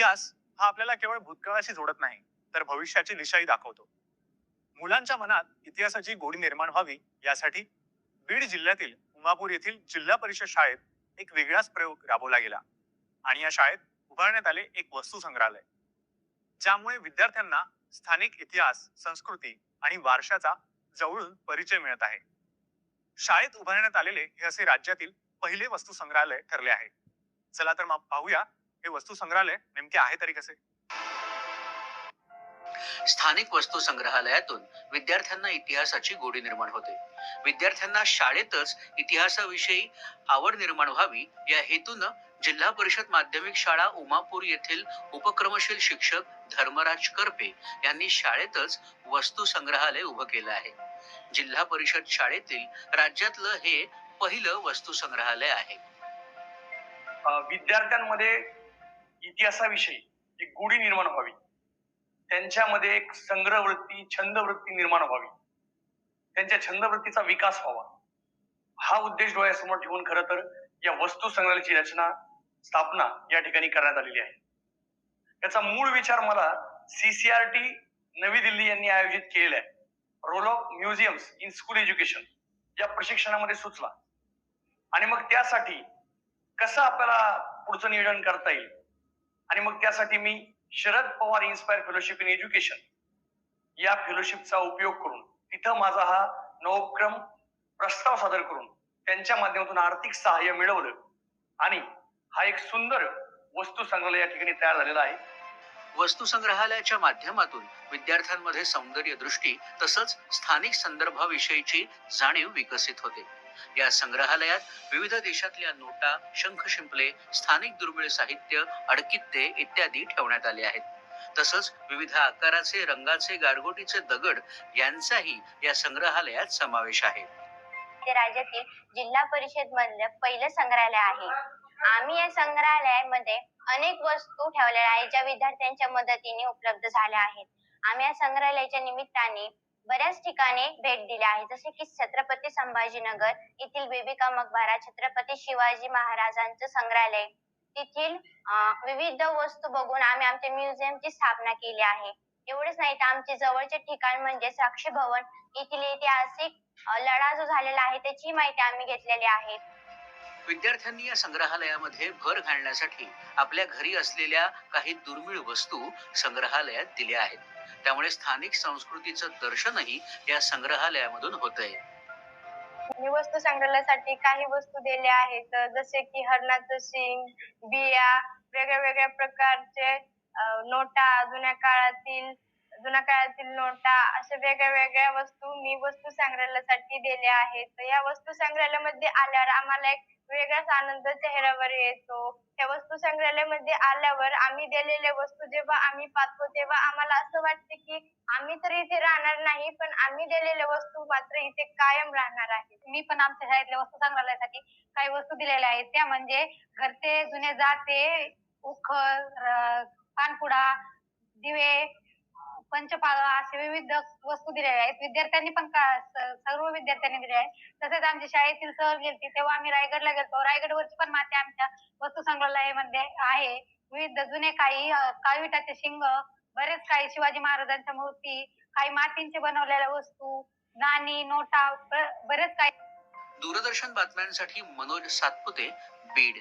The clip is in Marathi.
इतिहास हा आपल्याला केवळ भूतकाळाशी जोडत नाही तर भविष्याची दिशाही दाखवतो. मुलांच्या मनात इतिहासाची गोडी निर्माण व्हावी यासाठी बीड जिल्ह्यातील उमापूर येथील जिल्हा परिषद शाळेत एक वेगळाच प्रयोग राबवला गेला आणि या शाळेत उभारण्यात आले एक वस्तू संग्रहालय ज्यामुळे विद्यार्थ्यांना स्थानिक इतिहास संस्कृती आणि वारशाचा जवळून परिचय मिळत आहे. शाळेत उभारण्यात आलेले हे असे राज्यातील पहिले वस्तू संग्रहालय ठरले आहे. चला तर मग पाहूया हे वस्तू संग्रहालय नेमके आहे तरी कसे? स्थानिक वस्तू संग्रहालयातून विद्यार्थ्यांना इतिहासाची गोडी निर्माण होते. विद्यार्थ्यांना शाळेतच इतिहासाविषयी आवड निर्माण व्हावी या हेतूनं जिल्हा परिषद माध्यमिक शाळा उमापूर येथील उपक्रमशील शिक्षक धर्मराज करपे यांनी शाळेतच वस्तू संग्रहालय उभं केलं आहे. जिल्हा परिषद शाळेतील राज्यातलं हे पहिलं वस्तू संग्रहालय आहे विद्यार्थ्यांमध्ये इतिहासाविषयी एक गोडी निर्माण व्हावी. त्यांच्यामध्ये एक संग्रह वृत्ती छंद वृत्ती निर्माण व्हावी. त्यांच्या छंदवृत्तीचा विकास व्हावा. हा उद्देश डोळ्यासमोर ठेवून खरं तर या वस्तू संग्रहालयाची रचना स्थापना या ठिकाणी करण्यात आलेली आहे. याचा मूळ विचार मला सीसीआरटी नवी दिल्ली यांनी आयोजित केलेला आहे. Role of museums in school education या प्रशिक्षणामध्ये सुचला. आणि मग त्यासाठी कसं आपल्याला पुढचं नियोजन करता येईल? आणि मग त्यासाठी मी Sharad Pawar inspire fellowship in education या फेलोशिपचा उपयोग करून तिथं माझा हा नवोपक्रम प्रस्ताव सादर करून त्यांच्या माध्यमातून आर्थिक सहाय्य मिळवलं. आणि हा एक सुंदर वस्तू संग्रहालय या ठिकाणी तयार झालेला आहे. वस्तू संग्रहालयाच्या माध्यमातून विद्यार्थ्यांमध्ये सौंदर्य दृष्टी तसंच स्थानिक संदर्भाविषयीची जाणीव विकसित होते. या संग्रहालयात विविध देशातल्या नोटा शंख शिंपले स्थानिक दुर्मिळ साहित्य अडकित्ते इत्यादी ठेवण्यात आले आहेत. तसंच विविध आकाराचे रंगाचे गारगोटीचे दगड यांचाही या संग्रहालयात समावेश आहे. ते राज्यातील जिल्हा परिषद मधलं पहिलं संग्रहालय आहे. आम्ही या संग्रहालयामध्ये अनेक वस्तू ठेवलेल्या आहेत ज्या विद्यार्थ्यांच्या मदतीने उपलब्ध झाल्या आहेत. आम्ही या संग्रहालयाच्या निमित्ताने बऱ्याच ठिकाणी भेट दिल्या आहेत जसे की छत्रपती संभाजीनगर येथील बेबिका मकबरा छत्रपती शिवाजी महाराजांचं संग्रहालय. तेथील विविध वस्तू बघून आम्ही आमच्या म्युझियमची स्थापना केली आहे. एवढेच नाही तर आमचे जवळचे ठिकाण म्हणजे साक्षी भवन. येथील ऐतिहासिक लढा जो झालेला आहे त्याची माहिती आम्ही घेतलेली आहे. विद्यार्थ्यांनी या संग्रहालयामध्ये भर घालण्यासाठी आपल्या घरी असलेल्या काही दुर्मिळ वस्तू संग्रहालयात दिल्या आहेत. त्यामुळे स्थानिक संस्कृतीचं दर्शनही या संग्रहालयामधून होतंय. मी वस्तू संग्रहालयासाठी काही वस्तू दिल्या आहेत जसे की हरणाचं शिंग बिया वेगळ्या वेगळ्या प्रकारचे नोटा जुन्या काळातील जुन्या काळातील नोटा अशा वेगळ्या वेगळ्या वस्तू मी वस्तू संग्रहालयासाठी दिल्या आहेत. या वस्तू संग्रहालयामध्ये आल्यावर आम्हाला एक वेगळाच आनंद चेहऱ्यावर येतो. त्या वस्तू संग्रहालयामध्ये आल्यावर आम्ही दिलेल्या वस्तू जेव्हा आम्ही पाहतो तेव्हा आम्हाला असं वाटते की आम्ही तर इथे राहणार नाही पण आम्ही दिलेल्या वस्तू मात्र इथे कायम राहणार आहे मी पण आमच्या शाळेतल्या वस्तू संग्रहालयासाठी काही वस्तू दिलेल्या आहेत. त्या म्हणजे घरचे जुने जाते उखळ पानपुडा दिवे पंचपाळा असे विविध वस्तू दिलेल्या आहेत. विद्यार्थ्यांनी पण का स- सर्व विद्यार्थ्यांनी दिल्या आहेत. तसेच आमच्या शाळेतील सहल गेलती तेव्हा आम्ही रायगडला गेलतो. रायगडवरची पण माती आमच्या वस्तू संग्रहालयामध्ये आहे. विविध जुने काही काळविटाचे शिंग बरेच काही शिवाजी महाराजांच्या मूर्ती काही मातींचे बनवलेल्या वस्तू नाणी नोटा ब- बरेच काही. दूरदर्शन बातम्यांसाठी मनोज सातपुते बीड.